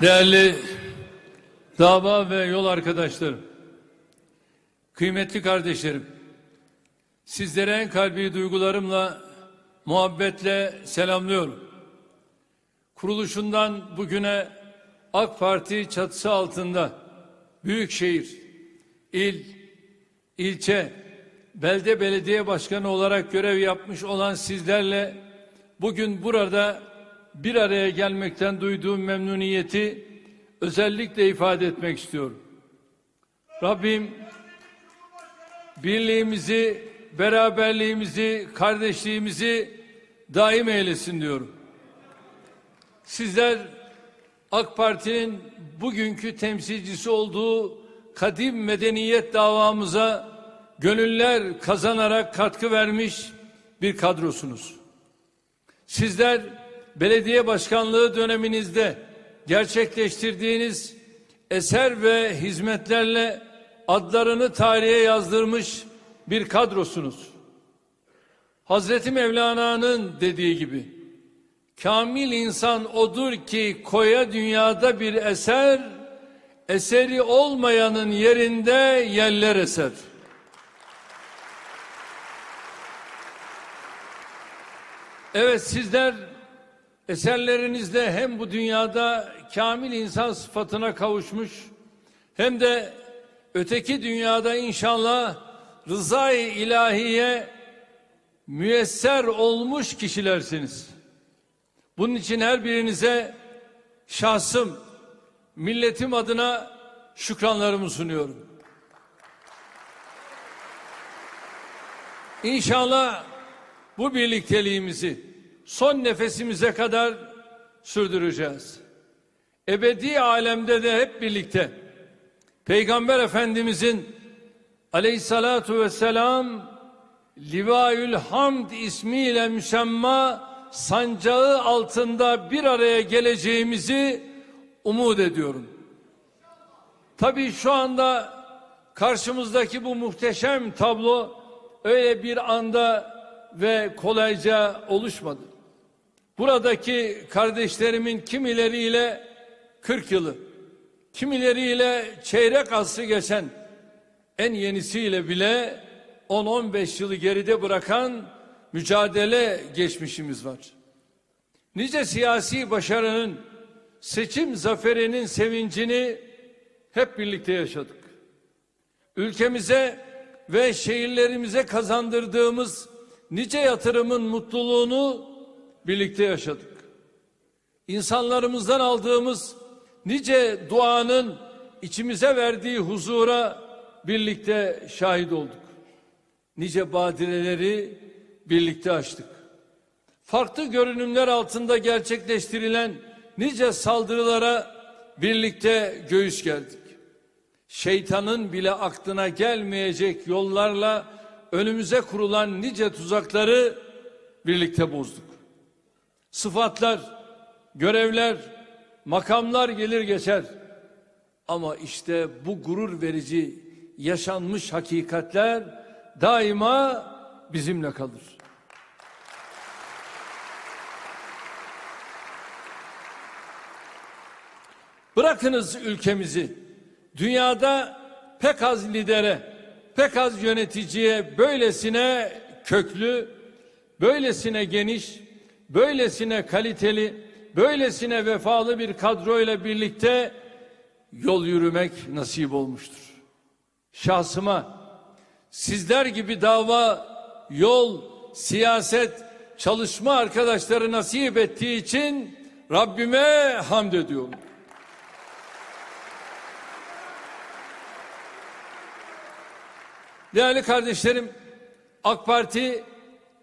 Değerli dava ve yol arkadaşlarım, kıymetli kardeşlerim, sizlere en kalbi duygularımla, muhabbetle selamlıyorum. Kuruluşundan bugüne AK Parti çatısı altında büyükşehir, il, ilçe, belde belediye başkanı olarak görev yapmış olan sizlerle bugün burada bir araya gelmekten duyduğum memnuniyeti özellikle ifade etmek istiyorum. Rabbim birliğimizi, beraberliğimizi, kardeşliğimizi daim eylesin diyorum. Sizler AK Parti'nin bugünkü temsilcisi olduğu kadim medeniyet davamıza gönüller kazanarak katkı vermiş bir kadrosunuz. Sizler belediye başkanlığı döneminizde gerçekleştirdiğiniz eser ve hizmetlerle adlarını tarihe yazdırmış bir kadrosunuz. Hazreti Mevlana'nın dediği gibi kamil insan odur ki koya dünyada bir eser eseri olmayanın yerinde yerler eser. Evet sizler eserlerinizde hem bu dünyada kamil insan sıfatına kavuşmuş hem de öteki dünyada inşallah rızayı ilahiye müyesser olmuş kişilersiniz. Bunun için her birinize şahsım, milletim adına şükranlarımı sunuyorum. İnşallah bu birlikteliğimizi son nefesimize kadar sürdüreceğiz. Ebedi alemde de hep birlikte Peygamber Efendimizin aleyhissalatu vesselam Livaül Hamd ismiyle müsemma sancağı altında bir araya geleceğimizi umut ediyorum. Tabii şu anda karşımızdaki bu muhteşem tablo öyle bir anda ve kolayca oluşmadı. Buradaki kardeşlerimin kimileriyle 40 yılı, kimileriyle çeyrek asrı geçen, en yenisiyle bile 10-15 yılı geride bırakan mücadele geçmişimiz var. Nice siyasi başarının, seçim zaferinin sevincini hep birlikte yaşadık. Ülkemize ve şehirlerimize kazandırdığımız nice yatırımın mutluluğunu birlikte yaşadık. İnsanlarımızdan aldığımız nice duanın içimize verdiği huzura birlikte şahit olduk. Nice badireleri birlikte açtık. Farklı görünümler altında gerçekleştirilen nice saldırılara birlikte göğüs gerdik. Şeytanın bile aklına gelmeyecek yollarla önümüze kurulan nice tuzakları birlikte bozduk. Sıfatlar, görevler, makamlar gelir geçer. Ama işte bu gurur verici yaşanmış hakikatler daima bizimle kalır. Bırakınız ülkemizi dünyada pek az lidere, pek az yöneticiye böylesine köklü, böylesine geniş, böylesine kaliteli, böylesine vefalı bir kadroyla birlikte yol yürümek nasip olmuştur. Şahsıma sizler gibi dava, yol, siyaset, çalışma arkadaşları nasip ettiği için Rabbime hamd ediyorum. Değerli kardeşlerim, AK Parti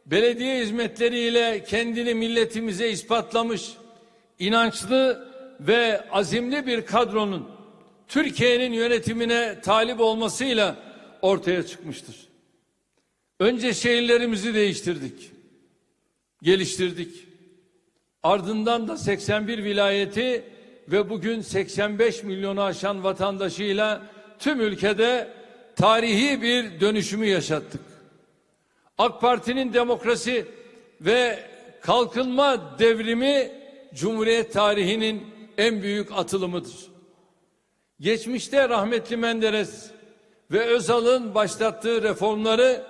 belediye hizmetleriyle kendini milletimize ispatlamış, inançlı ve azimli bir kadronun Türkiye'nin yönetimine talip olmasıyla ortaya çıkmıştır. Önce şehirlerimizi değiştirdik, geliştirdik. Ardından da 81 vilayeti ve bugün 85 milyonu aşan vatandaşıyla tüm ülkede tarihi bir dönüşümü yaşattık. AK Parti'nin demokrasi ve kalkınma devrimi Cumhuriyet tarihinin en büyük atılımıdır. Geçmişte rahmetli Menderes ve Özal'ın başlattığı reformları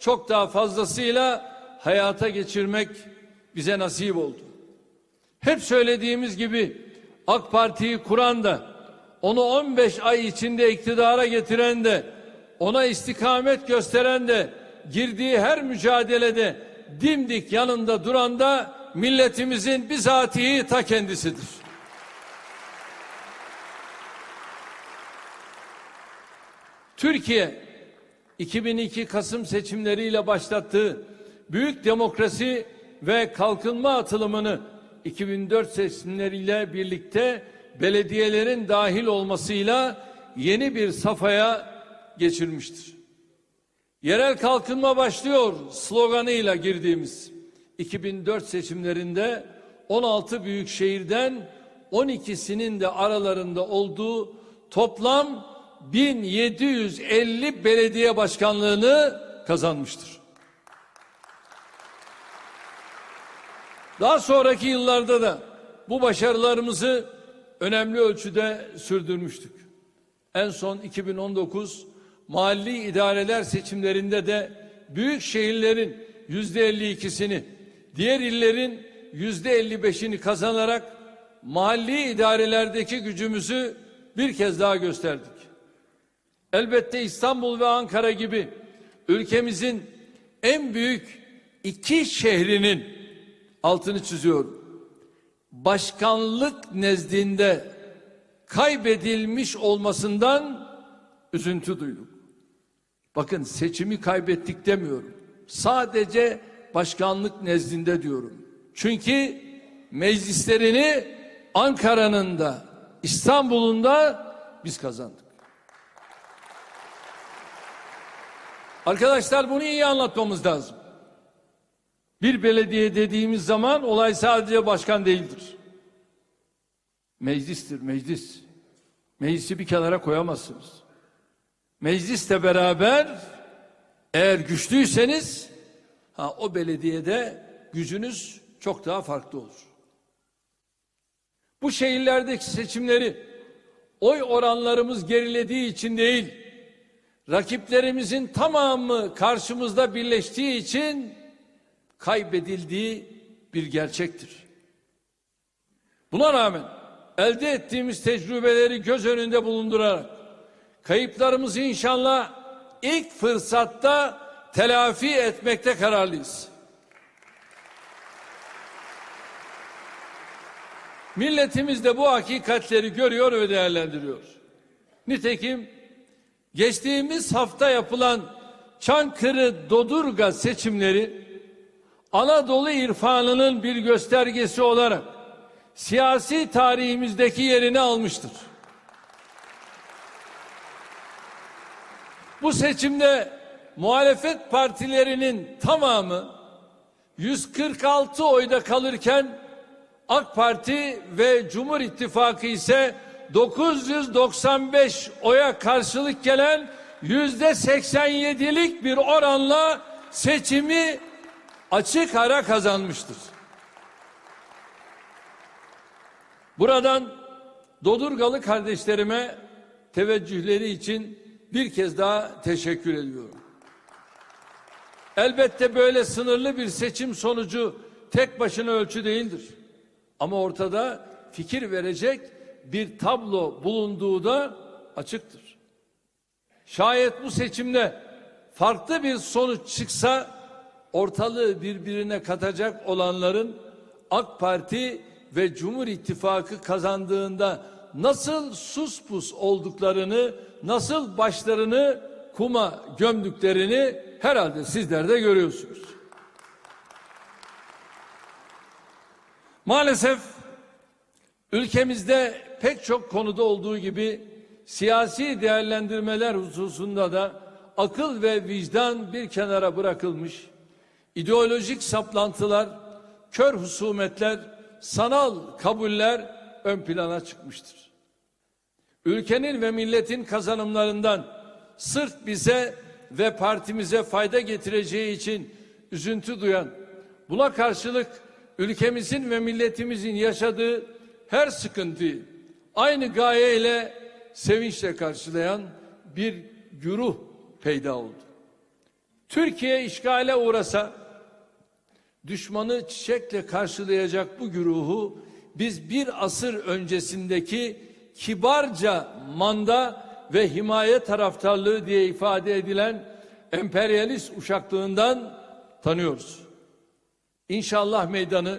çok daha fazlasıyla hayata geçirmek bize nasip oldu. Hep söylediğimiz gibi AK Parti'yi kuran da onu 15 ay içinde iktidara getiren de ona istikamet gösteren de girdiği her mücadelede dimdik yanında duran da milletimizin bizatihi ta kendisidir. Türkiye 2002 Kasım seçimleriyle başlattığı büyük demokrasi ve kalkınma atılımını 2004 seçimleriyle birlikte belediyelerin dahil olmasıyla yeni bir safhaya geçirmiştir. Yerel kalkınma başlıyor sloganıyla girdiğimiz 2004 seçimlerinde 16 büyük şehirden 12'sinin de aralarında olduğu toplam 1750 belediye başkanlığını kazanmıştır. Daha sonraki yıllarda da bu başarılarımızı önemli ölçüde sürdürmüştük. En son 2019 mahalli idareler seçimlerinde de büyük şehirlerin yüzde 52'sini, diğer illerin yüzde 55'ini kazanarak mahalli idarelerdeki gücümüzü bir kez daha gösterdik. Elbette İstanbul ve Ankara gibi ülkemizin en büyük iki şehrinin altını çiziyorum. Başkanlık nezdinde kaybedilmiş olmasından üzüntü duyduk. Bakın seçimi kaybettik demiyorum. Sadece başkanlık nezdinde diyorum. Çünkü meclislerini Ankara'nın da İstanbul'un da biz kazandık. Arkadaşlar bunu iyi anlatmamız lazım. Bir belediye dediğimiz zaman olay sadece başkan değildir. Meclistir, meclis. Meclisi bir kenara koyamazsınız. Meclisle beraber eğer güçlüyseniz ha, o belediyede gücünüz çok daha farklı olur. Bu şehirlerdeki seçimleri oy oranlarımız gerilediği için değil, rakiplerimizin tamamı karşımızda birleştiği için kaybedildiği bir gerçektir. Buna rağmen elde ettiğimiz tecrübeleri göz önünde bulundurarak kayıplarımızı inşallah ilk fırsatta telafi etmekte kararlıyız. Milletimiz de bu hakikatleri görüyor ve değerlendiriyor. Nitekim geçtiğimiz hafta yapılan Çankırı Dodurga seçimleri Anadolu irfanının bir göstergesi olarak siyasi tarihimizdeki yerini almıştır. Bu seçimde muhalefet partilerinin tamamı 146 oyda kalırken AK Parti ve Cumhur İttifakı ise 995 oya karşılık gelen yüzde 87'lik bir oranla seçimi açık ara kazanmıştır. Buradan Dodurgalı kardeşlerime teveccühleri için bir kez daha teşekkür ediyorum. Elbette böyle sınırlı bir seçim sonucu tek başına ölçü değildir. Ama ortada fikir verecek bir tablo bulunduğu da açıktır. Şayet bu seçimde farklı bir sonuç çıksa ortalığı birbirine katacak olanların AK Parti ve Cumhur İttifakı kazandığında nasıl sus pus olduklarını, nasıl başlarını kuma gömdüklerini herhalde sizler de görüyorsunuz. Maalesef ülkemizde pek çok konuda olduğu gibi siyasi değerlendirmeler hususunda da akıl ve vicdan bir kenara bırakılmış, ideolojik saplantılar, kör husumetler, sanal kabuller ön plana çıkmıştır. Ülkenin ve milletin kazanımlarından sırf bize ve partimize fayda getireceği için üzüntü duyan, buna karşılık ülkemizin ve milletimizin yaşadığı her sıkıntıyı aynı gayeyle sevinçle karşılayan bir güruh peyda oldu. Türkiye işgale uğrasa düşmanı çiçekle karşılayacak bu güruhu biz bir asır öncesindeki kibarca manda ve himaye taraftarlığı diye ifade edilen emperyalist uşaklığından tanıyoruz. İnşallah meydanı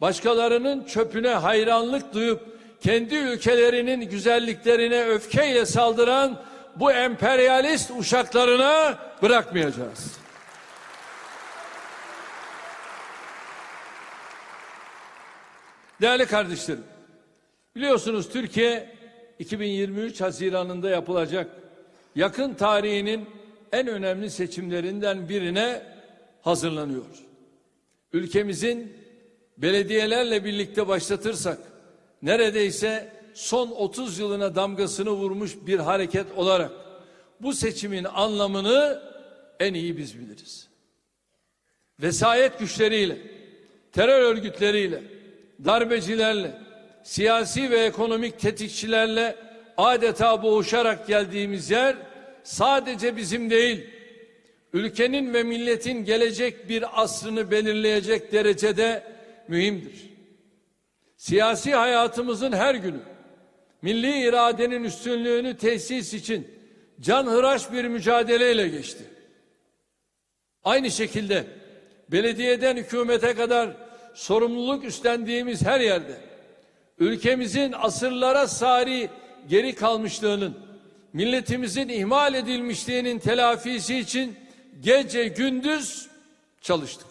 başkalarının çöpüne hayranlık duyup kendi ülkelerinin güzelliklerine öfkeyle saldıran bu emperyalist uşaklarına bırakmayacağız. Değerli kardeşlerim, biliyorsunuz Türkiye 2023 Haziran'ında yapılacak yakın tarihinin en önemli seçimlerinden birine hazırlanıyor. Ülkemizin belediyelerle birlikte başlatırsak neredeyse son 30 yılına damgasını vurmuş bir hareket olarak bu seçimin anlamını en iyi biz biliriz. Vesayet güçleriyle, terör örgütleriyle, darbecilerle, siyasi ve ekonomik tetikçilerle adeta boğuşarak geldiğimiz yer sadece bizim değil, ülkenin ve milletin gelecek bir asrını belirleyecek derecede mühimdir. Siyasi hayatımızın her günü milli iradenin üstünlüğünü tesis için canhıraş bir mücadeleyle geçti. Aynı şekilde belediyeden hükümete kadar sorumluluk üstlendiğimiz her yerde ülkemizin asırlara sari geri kalmışlığının, milletimizin ihmal edilmişliğinin telafisi için gece gündüz çalıştık.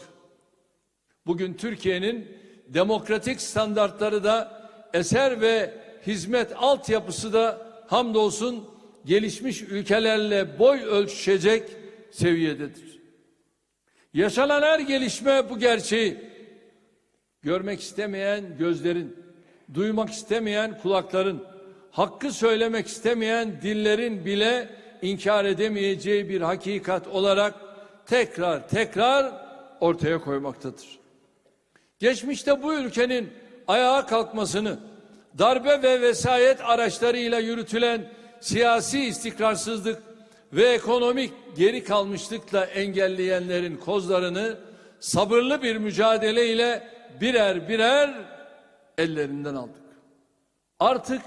Bugün Türkiye'nin demokratik standartları da eser ve hizmet altyapısı da hamdolsun gelişmiş ülkelerle boy ölçüşecek seviyededir. Yaşanan her gelişme bu gerçeği görmek istemeyen gözlerin, duymak istemeyen kulakların, hakkı söylemek istemeyen dillerin bile inkar edemeyeceği bir hakikat olarak tekrar tekrar ortaya koymaktadır. Geçmişte bu ülkenin ayağa kalkmasını darbe ve vesayet araçlarıyla yürütülen siyasi istikrarsızlık ve ekonomik geri kalmışlıkla engelleyenlerin kozlarını sabırlı bir mücadeleyle birer birer ellerinden aldık. Artık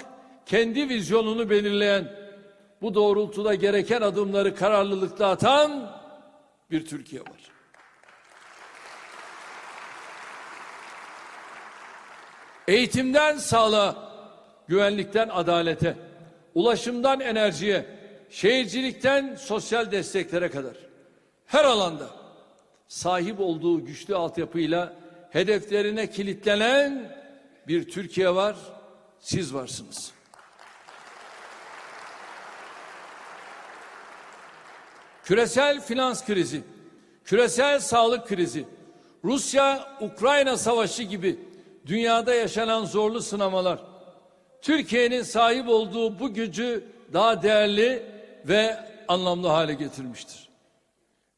kendi vizyonunu belirleyen, bu doğrultuda gereken adımları kararlılıkla atan bir Türkiye var. Eğitimden sağlığa, güvenlikten adalete, ulaşımdan enerjiye, şehircilikten sosyal desteklere kadar her alanda sahip olduğu güçlü altyapıyla hedeflerine kilitlenen bir Türkiye var, siz varsınız. Küresel finans krizi, küresel sağlık krizi, Rusya-Ukrayna savaşı gibi dünyada yaşanan zorlu sınamalar Türkiye'nin sahip olduğu bu gücü daha değerli ve anlamlı hale getirmiştir.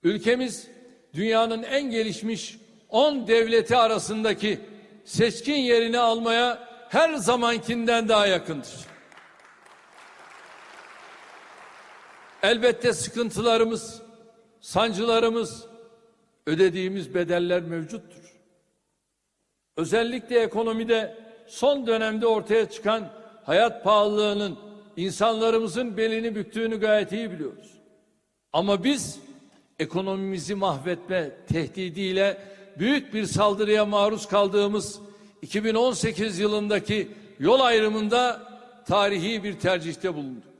Ülkemiz dünyanın en gelişmiş 10 devleti arasındaki seçkin yerini almaya her zamankinden daha yakındır. Elbette sıkıntılarımız, sancılarımız, ödediğimiz bedeller mevcuttur. Özellikle ekonomide son dönemde ortaya çıkan hayat pahalılığının insanlarımızın belini büktüğünü gayet iyi biliyoruz. Ama biz ekonomimizi mahvetme tehdidiyle büyük bir saldırıya maruz kaldığımız 2018 yılındaki yol ayrımında tarihi bir tercihte bulunduk.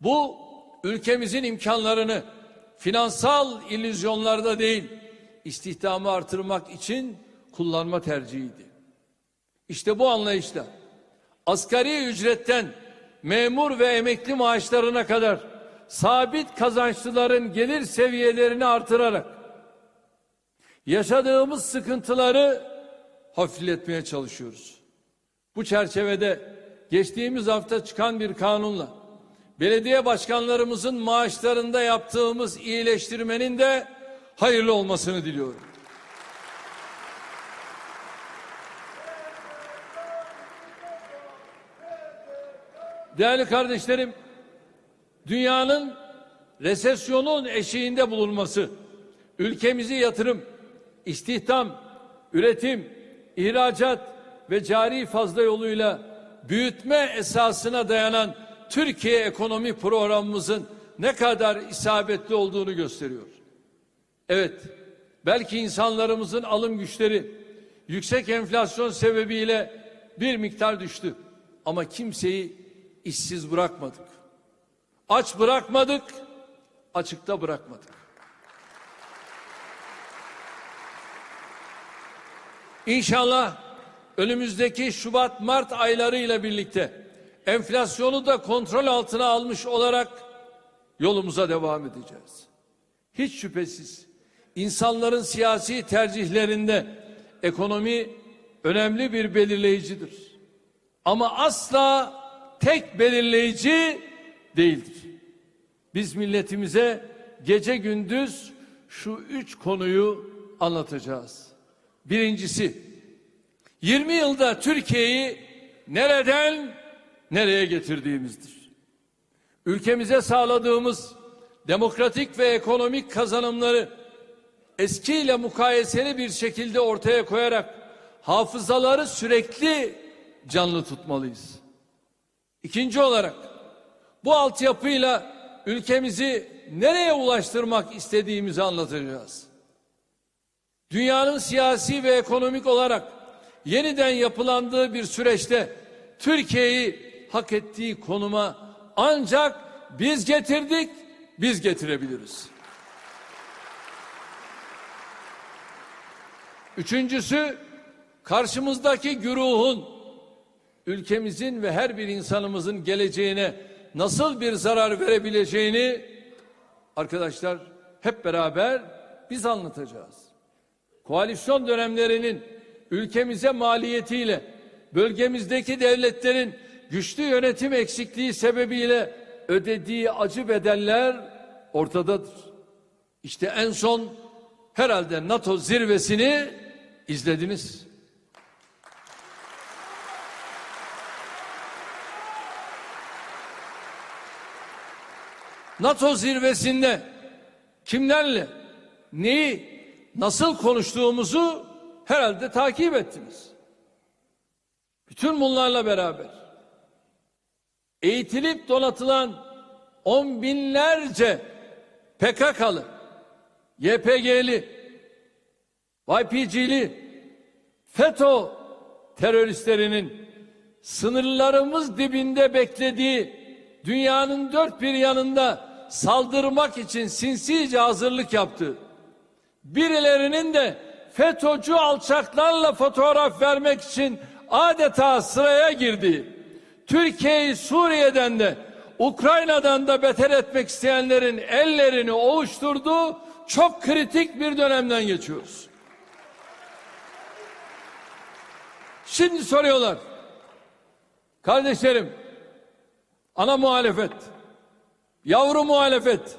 Bu ülkemizin imkanlarını finansal illüzyonlarda değil, istihdamı artırmak için kullanma tercihiydi. İşte bu anlayışla asgari ücretten memur ve emekli maaşlarına kadar sabit kazançlıların gelir seviyelerini artırarak yaşadığımız sıkıntıları hafifletmeye çalışıyoruz. Bu çerçevede geçtiğimiz hafta çıkan bir kanunla belediye başkanlarımızın maaşlarında yaptığımız iyileştirmenin de hayırlı olmasını diliyorum. Değerli kardeşlerim, dünyanın resesyonun eşiğinde bulunması, ülkemizi yatırım, istihdam, üretim, ihracat ve cari fazla yoluyla büyütme esasına dayanan Türkiye ekonomi programımızın ne kadar isabetli olduğunu gösteriyor. Evet, belki insanlarımızın alım güçleri yüksek enflasyon sebebiyle bir miktar düştü. Ama kimseyi işsiz bırakmadık. Aç bırakmadık, açıkta bırakmadık. İnşallah önümüzdeki Şubat-Mart aylarıyla birlikte enflasyonu da kontrol altına almış olarak yolumuza devam edeceğiz. Hiç şüphesiz insanların siyasi tercihlerinde ekonomi önemli bir belirleyicidir. Ama asla tek belirleyici değildir. Biz milletimize gece gündüz şu üç konuyu anlatacağız. Birincisi, 20 yılda Türkiye'yi nereden nereye getirdiğimizdir. Ülkemize sağladığımız demokratik ve ekonomik kazanımları eskiyle mukayeseli bir şekilde ortaya koyarak hafızaları sürekli canlı tutmalıyız. İkinci olarak bu altyapıyla ülkemizi nereye ulaştırmak istediğimizi anlatacağız. Dünyanın siyasi ve ekonomik olarak yeniden yapılandığı bir süreçte Türkiye'yi hak ettiği konuma ancak biz getirdik, biz getirebiliriz. Üçüncüsü karşımızdaki güruhun ülkemizin ve her bir insanımızın geleceğine nasıl bir zarar verebileceğini arkadaşlar hep beraber biz anlatacağız. Koalisyon dönemlerinin ülkemize maliyetiyle bölgemizdeki devletlerin güçlü yönetim eksikliği sebebiyle ödediği acı bedeller ortadadır. İşte en son herhalde NATO zirvesini izlediniz. NATO zirvesinde kimlerle neyi nasıl konuştuğumuzu herhalde takip ettiniz. Bütün bunlarla beraber eğitilip donatılan on binlerce PKK'lı, YPG'li, YPG'li, FETÖ teröristlerinin sınırlarımız dibinde beklediği dünyanın dört bir yanında saldırmak için sinsice hazırlık yaptı. Birilerinin de FETÖ'cü alçaklarla fotoğraf vermek için adeta sıraya girdi. Türkiye'yi Suriye'den de Ukrayna'dan da beter etmek isteyenlerin ellerini ovuşturduğu çok kritik bir dönemden geçiyoruz. Şimdi soruyorlar. Kardeşlerim, ana muhalefet, yavru muhalefet.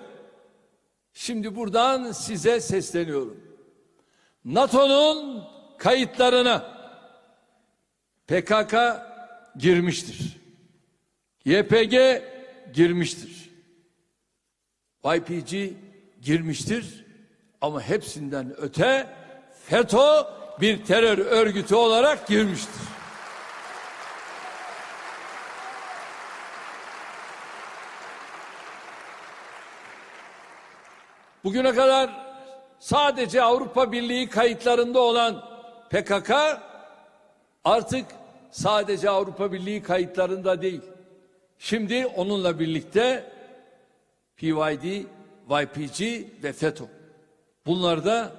Şimdi buradan size sesleniyorum. NATO'nun kayıtlarına PKK girmiştir. YPG girmiştir. YPG girmiştir. Ama hepsinden öte FETÖ bir terör örgütü olarak girmiştir. Bugüne kadar sadece Avrupa Birliği kayıtlarında olan PKK artık sadece Avrupa Birliği kayıtlarında değil. Şimdi onunla birlikte PYD, YPG ve FETÖ. Bunlar da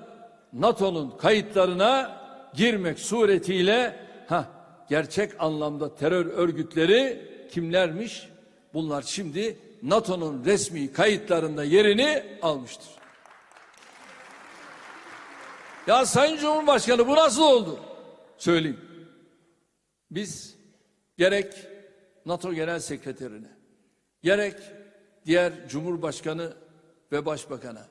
NATO'nun kayıtlarına girmek suretiyle ha gerçek anlamda terör örgütleri kimlermiş? Bunlar şimdi NATO'nun resmi kayıtlarında yerini almıştır. Ya Sayın Cumhurbaşkanı bu nasıl oldu? Söyleyeyim. Biz gerek NATO Genel Sekreterine, gerek diğer Cumhurbaşkanı ve Başbakan'a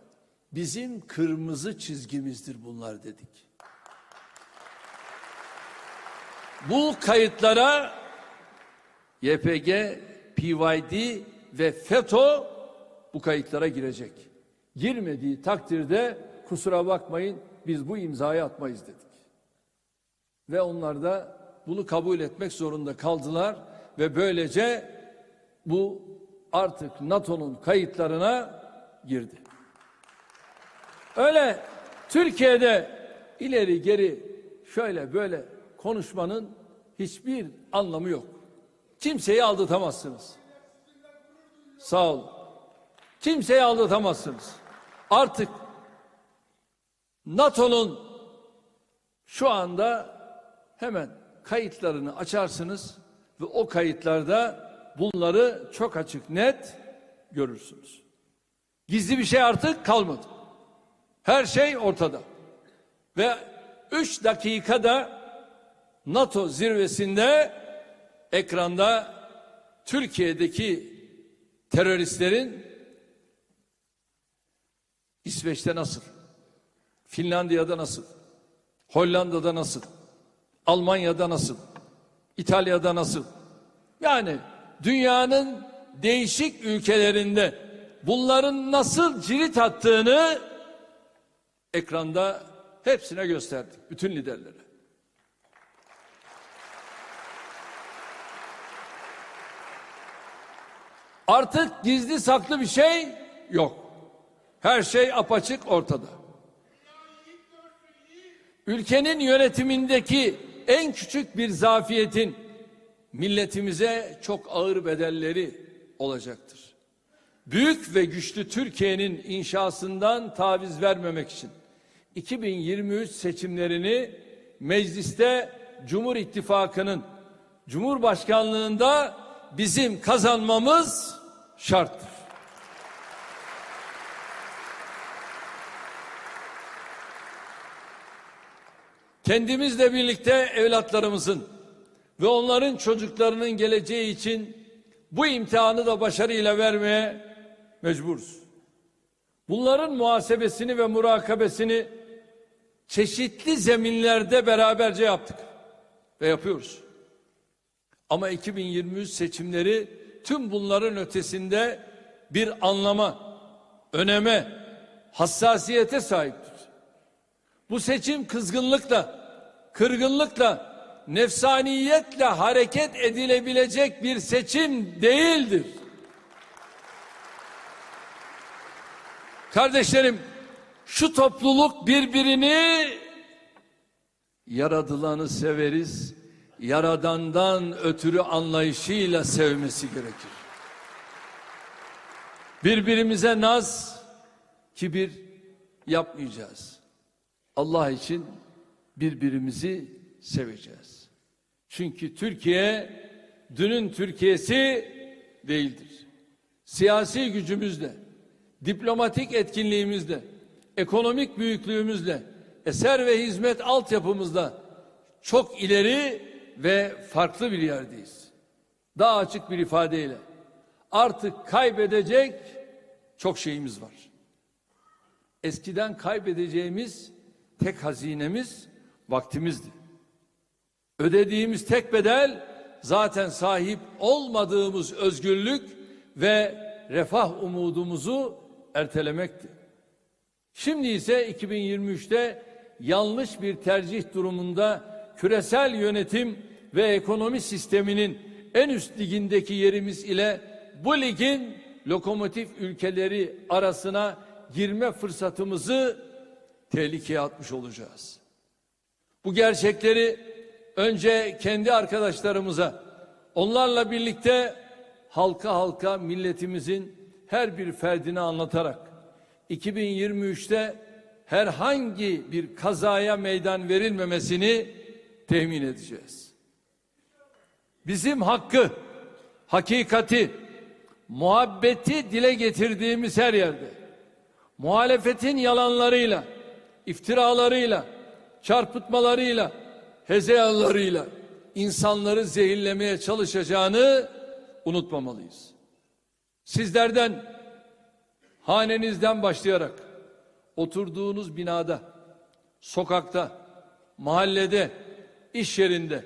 bizim kırmızı çizgimizdir bunlar dedik. Bu kayıtlara YPG, PYD ve FETÖ bu kayıtlara girecek. Girmediği takdirde kusura bakmayın biz bu imzayı atmayız dedik. Ve onlar da bunu kabul etmek zorunda kaldılar ve böylece bu artık NATO'nun kayıtlarına girdi. Öyle Türkiye'de ileri geri şöyle böyle konuşmanın hiçbir anlamı yok. Kimseyi aldatamazsınız. Sağ olun. Kimseyi aldatamazsınız. Artık NATO'nun şu anda hemen kayıtlarını açarsınız ve o kayıtlarda bunları çok açık net görürsünüz. Gizli bir şey artık kalmadı. Her şey ortada. Ve üç dakikada NATO zirvesinde ekranda Türkiye'deki teröristlerin İsveç'te nasıl? Finlandiya'da nasıl? Hollanda'da nasıl? Almanya'da nasıl? İtalya'da nasıl? Yani dünyanın değişik ülkelerinde bunların nasıl cirit attığını ekranda hepsine gösterdik. Bütün liderlere. Artık gizli saklı bir şey yok. Her şey apaçık ortada. Ülkenin yönetimindeki en küçük bir zafiyetin milletimize çok ağır bedelleri olacaktır. Büyük ve güçlü Türkiye'nin inşasından taviz vermemek için 2023 seçimlerini mecliste Cumhur İttifakı'nın Cumhurbaşkanlığında bizim kazanmamız şarttır. Kendimizle birlikte evlatlarımızın ve onların çocuklarının geleceği için bu imtihanı da başarıyla vermeye mecburuz. Bunların muhasebesini ve murakabesini çeşitli zeminlerde beraberce yaptık ve yapıyoruz. Ama 2023 seçimleri tüm bunların ötesinde bir anlama, öneme, hassasiyete sahiptir. Bu seçim kızgınlıkla, kırgınlıkla, nefsaniyetle hareket edilebilecek bir seçim değildir. Kardeşlerim, şu topluluk birbirini yaradılanı severiz, yaradandan ötürü anlayışıyla sevmesi gerekir. Birbirimize naz, kibir yapmayacağız. Allah için birbirimizi seveceğiz. Çünkü Türkiye dünün Türkiye'si değildir. Siyasi gücümüzle, diplomatik etkinliğimizle, ekonomik büyüklüğümüzle, eser ve hizmet altyapımızla çok ileri ve farklı bir yerdeyiz. Daha açık bir ifadeyle artık kaybedecek çok şeyimiz var. Eskiden kaybedeceğimiz tek hazinemiz vaktimizdi. Ödediğimiz tek bedel zaten sahip olmadığımız özgürlük ve refah umudumuzu ertelemekti. Şimdi ise 2023'te yanlış bir tercih durumunda küresel yönetim ve ekonomi sisteminin en üst ligindeki yerimiz ile bu ligin lokomotif ülkeleri arasına girme fırsatımızı tehlikeye atmış olacağız. Bu gerçekleri önce kendi arkadaşlarımıza, onlarla birlikte halka halka milletimizin her bir ferdine anlatarak 2023'te herhangi bir kazaya meydan verilmemesini temin edeceğiz. Bizim hakkı, hakikati, muhabbeti dile getirdiğimiz her yerde muhalefetin yalanlarıyla, iftiralarıyla, çarpıtmalarıyla, hezeyanlarıyla insanları zehirlemeye çalışacağını unutmamalıyız. Sizlerden hanenizden başlayarak oturduğunuz binada, sokakta, mahallede, iş yerinde,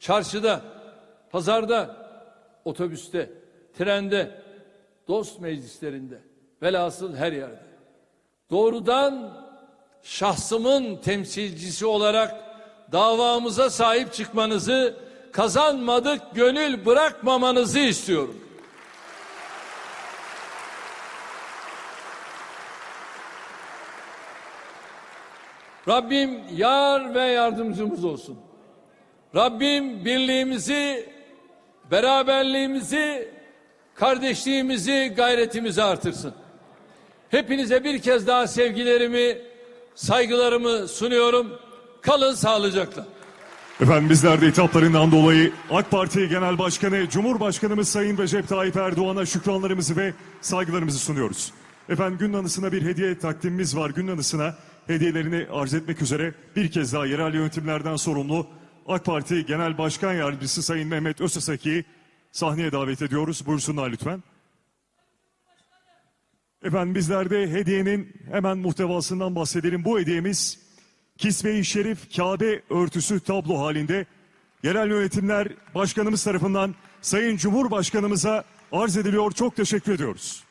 çarşıda, pazarda, otobüste, trende, dost meclislerinde, velhasıl her yerde. Doğrudan şahsımın temsilcisi olarak davamıza sahip çıkmanızı, kazanmadık gönül bırakmamanızı istiyorum. Rabbim yar ve yardımcımız olsun. Rabbim birliğimizi, beraberliğimizi, kardeşliğimizi, gayretimizi artırsın. Hepinize bir kez daha sevgilerimi, saygılarımı sunuyorum. Kalın sağlıcakla. Efendim bizler de hitaplarından dolayı AK Parti Genel Başkanı Cumhurbaşkanımız Sayın Recep Tayyip Erdoğan'a şükranlarımızı ve saygılarımızı sunuyoruz. Efendim gün anısına bir hediye takdimimiz var. Gün anısına hediyelerini arz etmek üzere bir kez daha yerel yönetimlerden sorumlu AK Parti Genel Başkan Yardımcısı Sayın Mehmet Öztesaki'yi sahneye davet ediyoruz. Buyursunlar lütfen. Efendim bizler de hediyenin hemen muhtevasından bahsedelim. Bu hediyemiz Kisve-i Şerif Kabe örtüsü tablo halinde yerel yönetimler başkanımız tarafından Sayın Cumhurbaşkanımıza arz ediliyor. Çok teşekkür ediyoruz.